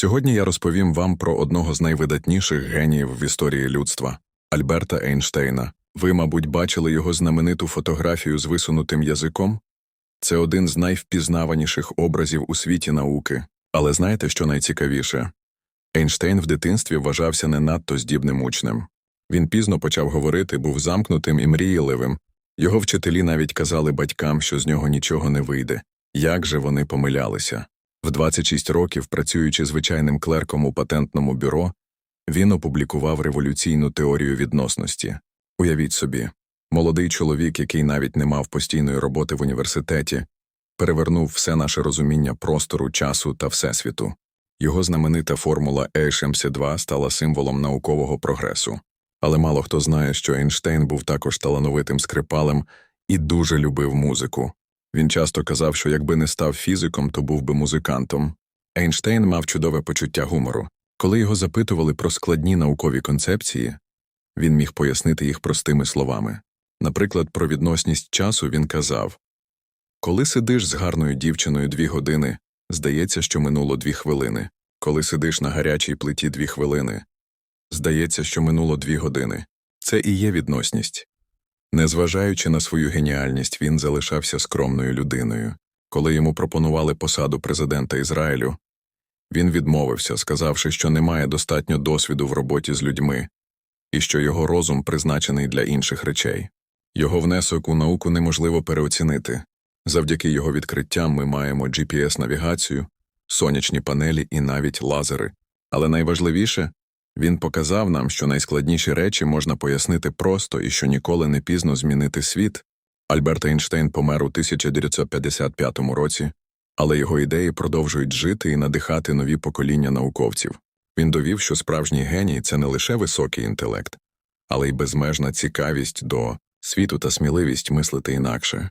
Сьогодні я розповім вам про одного з найвидатніших геніїв в історії людства Альберта Ейнштейна. Ви, мабуть, бачили його знамениту фотографію з висунутим язиком? Це один з найвпізнаваніших образів у світі науки. Але знаєте, що найцікавіше? Ейнштейн в дитинстві вважався не надто здібним учнем. Він пізно почав говорити, був замкнутим і мрійливим. Його вчителі навіть казали батькам, що з нього нічого не вийде. Як же вони помилялися? В 26 років, працюючи звичайним клерком у патентному бюро, він опублікував революційну теорію відносності. Уявіть собі, молодий чоловік, який навіть не мав постійної роботи в університеті, перевернув все наше розуміння простору, часу та всесвіту. Його знаменита формула HMC2 стала символом наукового прогресу. Але мало хто знає, що Ейнштейн був також талановитим скрипалем і дуже любив музику. Він часто казав, що якби не став фізиком, то був би музикантом. Ейнштейн мав чудове почуття гумору. Коли його запитували про складні наукові концепції, він міг пояснити їх простими словами. Наприклад, про відносність часу він казав Коли сидиш з гарною дівчиною дві години, здається, що минуло дві хвилини. Коли сидиш на гарячій плиті дві хвилини, здається, що минуло дві години. Це і є відносність. Незважаючи на свою геніальність, він залишався скромною людиною. Коли йому пропонували посаду президента Ізраїлю, він відмовився, сказавши, що не має достатньо досвіду в роботі з людьми і що його розум призначений для інших речей. Його внесок у науку неможливо переоцінити. Завдяки його відкриттям ми маємо GPS-навігацію, сонячні панелі і навіть лазери. Але найважливіше він показав нам, що найскладніші речі можна пояснити просто і що ніколи не пізно змінити світ. Альберт Ейнштейн помер у 1955 році, але його ідеї продовжують жити і надихати нові покоління науковців. Він довів, що справжній геній це не лише високий інтелект, але й безмежна цікавість до світу та сміливість мислити інакше.